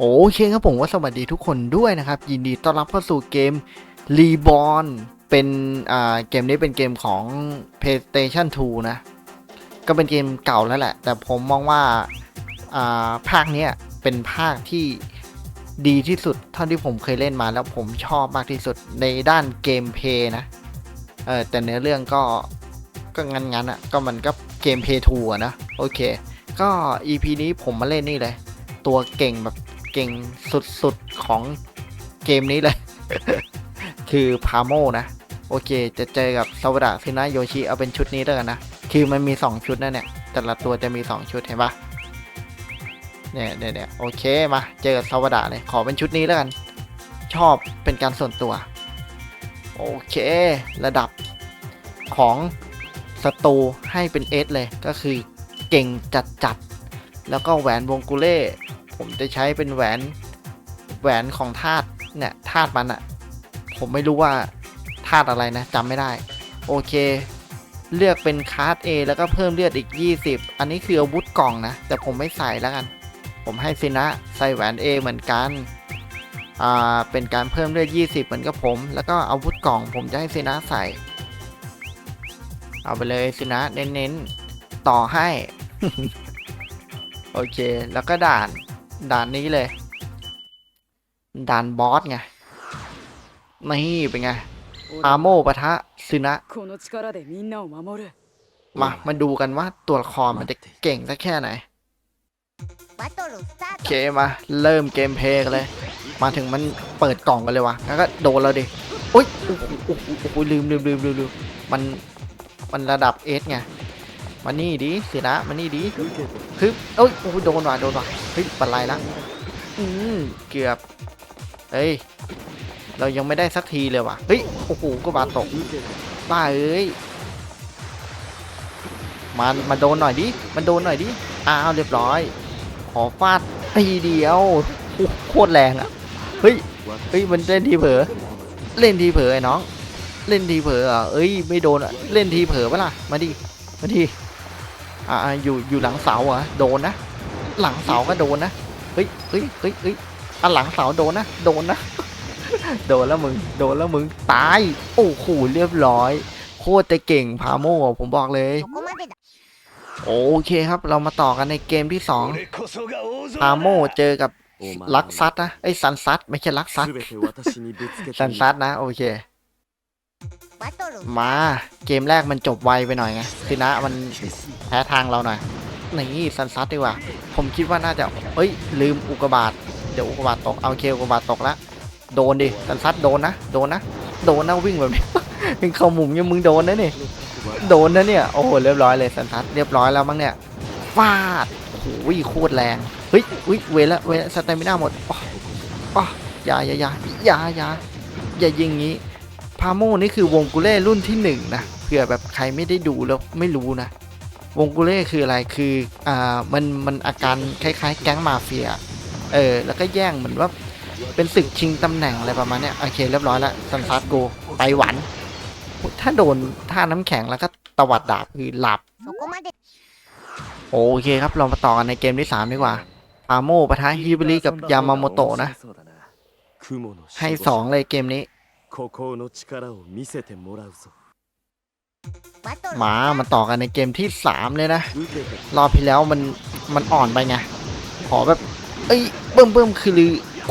โอเคครับผมว่าสวัสดีทุกคนด้วยนะครับ ยินดีต้อนรับเข้าสู่เกม Reborn เป็นอ่าเกมนี้เป็นเกมของ PlayStation 2 นะ ก็เป็นเกมเก่าแล้วแหละ แต่ผมมองว่าอ่าภาคเนี้ยเป็นภาคที่ดีที่สุดเท่าที่ผมเคยเล่นมาแล้วผมชอบมากที่สุดในด้านเกมเพย์นะเออแต่เนื้อเรื่องก็ก็งั้นๆอะก็มันก็เกมเพย์2อะนะ โอเค ก็ EP นี้ผมมาเล่นนี่เลย ตัวเก่งแบบ เก่งสุดๆของเกมนี้เลย คือพาโมนะ โอเค จะเจอกับซาวดะซินะโยชิเอาเป็นชุดนี้แล้วกันนะ คือมันมี 2 ชุดนะเนี่ย แต่ละตัวจะมี 2 ชุดเห็นปะเนี่ยเนี่ยเนี่ยโอเค มา เจอกับซาวดะเลย ขอเป็นชุดนี้แล้วกัน ชอบเป็นการส่วนตัว โอเค ระดับของสตูให้เป็นเอสเลย ก็คือเก่งจัดๆแล้วก็แหวนวงกุเล่ ผมจะใช้เป็นแหวนแหวนของธาตุเนี่ยธาตุมันอะผมไม่รู้ว่าธาตุอะไรนะจำไม่ได้ โอเค เลือกเป็นคาร์ด A แล้วก็เพิ่มเลือดอีก 20 อันนี้คืออาวุธกล่องนะ แต่ผมไม่ใส่แล้วกัน ผมให้ซินะใส่แหวน A เหมือนกันอ่าเป็นการเพิ่มเลือด 20 เหมือนกับผม แล้วก็อาวุธกล่อง ผมจะให้ซินะใส่ เอาไปเลยซินะเน้นๆต่อให้ โอเค แล้วก็ด่าน ด่านนี้เลย ด่านบอสไงนี่เป็นไงอาโมปะทะซึนะ มา มาดูกันว่าตัวละครมันจะเก่งสักแค่ไหน โอเคมา เริ่มเกมเพลย์กันเลย มาถึงมันเปิดกล่องกันเลยวะแล้วก็โดนเราดิโอ๊ยโอ้โหลืมลืมลืมลืมมัน มันระดับเอสไง มานี่ดิสินะมานี่ดิฮึบเอ้ยโอ้โหโดนว่ะโดนว่ะเฮ้ยปันไรละอืมเกือบเฮ้ยเรายังไม่ได้สักทีเลยว่ะเฮ้ยโอ้โหก็บาตกบ้าเอ้ยมามาโดนหน่อยดิมันโดนหน่อยดิอ้าวเรียบร้อยขอฟาดทีเดียวโอ้โหโคตรแรงอะเฮ้ยเฮ้ยมันเล่นทีเผลอเล่นทีเผลอไอ้น้อง เล่นทีเผลออะเอ้ยไม่โดนอะเล่นทีเผลอปะล่ะมาดิมาดิ อ่าอยู่อยู่หลังเสาอะโดนนะ หลังเสาก็โดนนะเฮ้ยเฮ้ยเฮ้ยเฮ้ยอันหลังเสาโดนนะโดนนะโดนแล้วมึงโดนแล้วมึงตาย โอ้โหเรียบร้อย โคตรจะเก่งพาโมผมบอกเลย โอเคครับ เรามาต่อกันในเกมที่สองพาโมเจอกับลักซัตนะไอ้ซันซัตไม่ใช่ลักซัตซันซัตนะ โอเค มา เกมแรกมันจบไวไปหน่อยไงสินะมันแพ้ทางเราหน่อยนี่ซันซัดดีกว่า ผมคิดว่าน่าจะเอ้ย ลืมอุกบาตเดี๋ยวอุกบาตตก เอาโอเคอุกบาตตกแล้วโดนดิ ซันซัดโดนนะ โดนนะ โดนนะวิ่งแบบนี้วิ่งเข้ามุมยังมึงโดนนะนี่โดนนะเนี่ย โอ้โห เรียบร้อยเลยซันซัดเรียบร้อยแล้วมั้งเนี่ยฟาดโอ้โหโคตรแรง เฮ้ยอุ้ยเวละเวละสเตมิน่าหมดอ๋ออ๋ออย่าอย่าอย่าอย่าอย่าอย่ายิงงี้ พาโมนี่คือวงกุเล่รุ่นที่1นะเผื่อแบบใครไม่ได้ดูแล้วไม่รู้นะ วงกุเล่คืออะไรคืออ่ามันมันอาการคล้ายๆ แก๊งมาเฟียเออแล้วก็แย่งเหมือนว่าเป็นศึกชิงตำแหน่งอะไรประมาณนี้โอเคเรียบร้อยแล้วซันซาร์โกไปหวัน ถ้าโดนท่าน้ำแข็งแล้วก็ตวัดดาบคือหลับ โอเคครับเรามาต่อกันในเกมที่ 3 ดีกว่าปาโมปะทะฮิบริกับยามาโมโตะนะ ให้ 2 เลยเกมนี้ 孤高の力を見せてもらうぞバトル มา มาต่อกันในเกมที่ 3 เลยนะ 受けて รอบที่แล้วมันมันอ่อนไปไง ขอแบบ เอ้ยเบิ่มเบิ่มคือ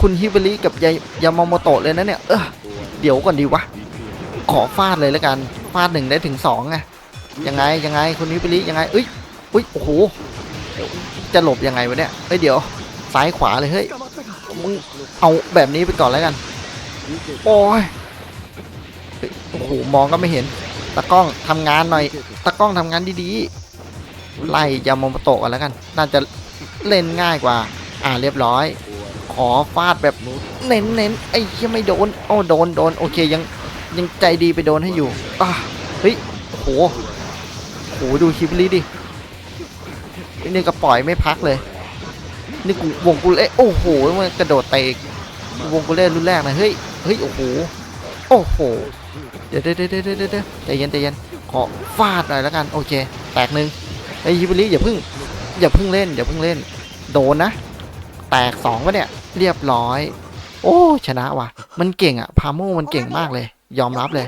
คุณฮิบริกับยายยามาโมโตะเลยนะเนี่ย เออเดี๋ยวก่อนดีวะ ขอฟาดเลยแล้วกัน ฟาดหนึ่งได้ถึงสองไง ยังไงยังไงคุณฮิบริยังไงเอ้ยอุ้ย โอ้โห จะหลบยังไงวะเนี่ย เฮ้ยเดี๋ยว ซ้ายขวาเลยเฮ้ย มึงเอาแบบนี้ไปก่อนแล้วกัน โอ้ยเฮ้ย โอ้โหมองก็ไม่เห็นตากล้องทำงานหน่อยตากล้องทำงานดีๆ ไล่ยามโมโตะกันแล้วกัน น่าจะเล่นง่ายกว่า อ่าเรียบร้อย ขอฟาดแบบเน้นเน้นไอ้ยังไม่โดนโอ้โดนโดนโอเคยังยังใจดีไปโดนให้อยู่อะเฮ้ยโอ้โหโอ้โหดูคิบลีดินี่ก็ปล่อยไม่พักเลย นี่กูวงกูเล่โอ้โหมันกระโดดเตะวงกูเล่รุ่นแรกนะเฮ้ยเฮ้ยโอ้โห อ้โหเดี๋ยวเดี๋ยวเดี๋ยวเดี๋ยวเดี๋ยวเดี๋ยวใจเย็นใจเย็นขอฟาดหน่อยแล้วกันโอเค แตกหนึ่งไอฮิบริอย่าพึ่ง อย่าพึ่งเล่นอย่าพึ่งเล่น โดนนะ แตกสองวะเนี่ย เรียบร้อย โอ้ชนะว่ะ มันเก่งอะพาโมมันเก่งมากเลย ยอมรับเลย